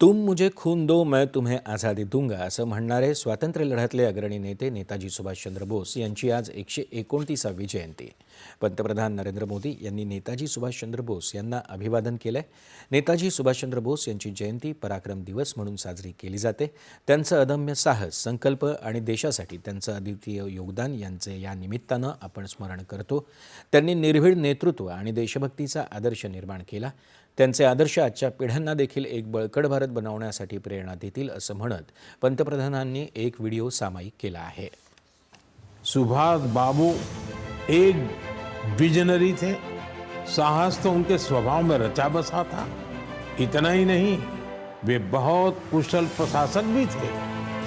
तुम मुझे खून दो मैं तुम्हें आझादी दूंगा असं म्हणणारे स्वातंत्र्य लढ्यातले अग्रणी नेते नेताजी सुभाषचंद्र बोस यांची आज एकशे एकोणतीसावी जयंती. पंतप्रधान नरेंद्र मोदी यांनी नेताजी सुभाषचंद्र बोस यांना अभिवादन केलंय. नेताजी सुभाषचंद्र बोस यांची जयंती पराक्रम दिवस म्हणून साजरी केली जाते. त्यांचं अदम्य साहस संकल्प आणि देशासाठी त्यांचं अद्वितीय योगदान यांचे या निमित्तानं आपण स्मरण करतो. त्यांनी निर्भीड नेतृत्व आणि देशभक्तीचा आदर्श निर्माण केला. त्यांचे आदर्श आजच्या पिढ्यांना देखील एक बळकट भारत बनवण्यासाठी प्रेरणा देतील असं म्हणत पंतप्रधानांनी एक व्हिडिओ सामायिक केला आहे. सुभाष बाबू एक विजनरी थे. साहस तो उनके स्वभाव में रचा बसा था। इतना ही नहीं वे बहुत कुशल प्रशासक भी थे।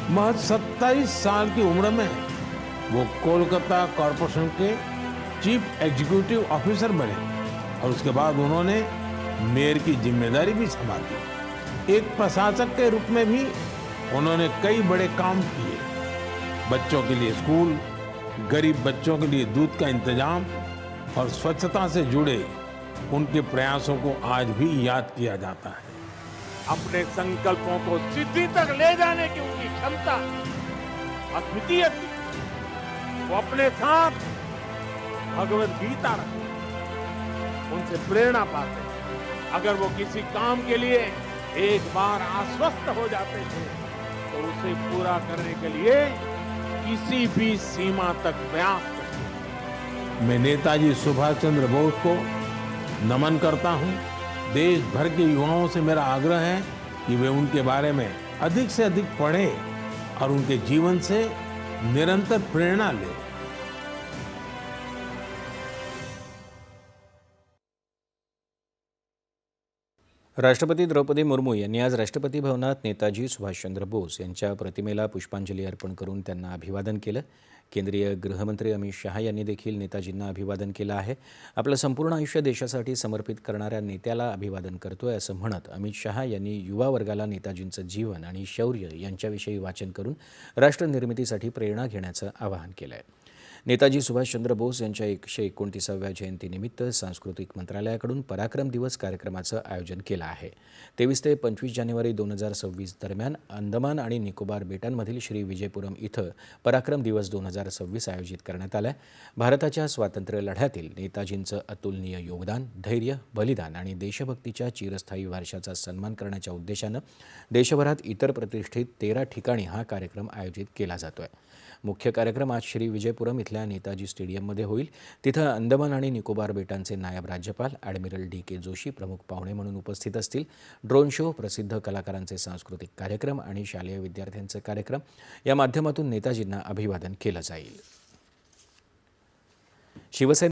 महज 27 साल की उम्र में वो कोलकाता कॉरपोरेशन के चीफ एग्जीक्यूटिव ऑफिसर बने और उसके बाद उन्होंने मेयर की ज़िम्मेदारी भी संभाली एक प्रशासक के रूप में भी उन्होंने कई बड़े काम किए। बच्चों के लिए स्कूल, गरीब बच्चों के लिए दूध का इंतज़ाम और स्वच्छता से जुड़े उनके प्रयासों को आज भी याद किया जाता है। अपने संकल्पों को सिद्धि तक ले जाने की उनकी क्षमता, अद्वितीय थी। वो अपने साथ भगवत गीता रखते उनसे प्रेरणा पाते अगर वो किसी काम के लिए एक बार आश्वस्त हो जाते थे तो उसे पूरा करने के लिए किसी भी सीमा तक प्रयास मैं नेताजी सुभाष चंद्र बोस को नमन करता हूँ। देश भर के युवाओं से मेरा आग्रह है कि वे उनके बारे में अधिक से अधिक पढ़ें और उनके जीवन से निरंतर प्रेरणा लें। राष्ट्रपती द्रौपदी मुर्मू यांनी आज राष्ट्रपती भवनात नेताजी सुभाषचंद्र बोस यांच्या प्रतिमेला पुष्पांजली अर्पण करून त्यांना अभिवादन केलं. केंद्रीय गृहमंत्री अमित शहा यांनी देखील नेताजींना अभिवादन केलं आहे. आपलं संपूर्ण आयुष्य देशासाठी समर्पित करणाऱ्या नेत्याला अभिवादन करतोय असं म्हणत अमित शहा यांनी युवा वर्गाला नेताजींचं जीवन आणि शौर्य यांच्याविषयी वाचन करून राष्ट्रनिर्मितीसाठी प्रेरणा घेण्याचं आवाहन केलं आहे नेताजी सुभाषचंद्र बोस यांच्या एकशे एकोणतीसाव्या जयंतीनिमित्त सांस्कृतिक मंत्रालयाकडून पराक्रम दिवस कार्यक्रमाचं आयोजन केलं आहे. तेवीस ते पंचवीस जानेवारी दोन हजार सव्वीस दरम्यान अंदमान आणि निकोबार बेटांमधील श्री विजयपुरम इथं पराक्रम दिवस दोन हजार सव्वीस आयोजित करण्यात आला भारताच्या स्वातंत्र्य लढ्यातील नेताजींचं अतुलनीय योगदान धैर्य बलिदान आणि देशभक्तीच्या चिरस्थायी वारशाचा सन्मान करण्याच्या उद्देशानं देशभरात इतर प्रतिष्ठित तेरा ठिकाणी हा कार्यक्रम आयोजित केला जातोय. मुख्य कार्यक्रम आज श्री विजयपुरम इथं इथल्या नेताजी स्टेडियममध्ये होईल. तिथं अंदमान आणि निकोबार बेटांचे नायब राज्यपाल ॲडमिरल डी के जोशी प्रमुख पाहुणे म्हणून उपस्थित असतील. ड्रोन शो प्रसिद्ध कलाकारांचे सांस्कृतिक कार्यक्रम आणि शालेय विद्यार्थ्यांचे कार्यक्रम या माध्यमातून नेताजींना अभिवादन केलं जाईल. शिवसेना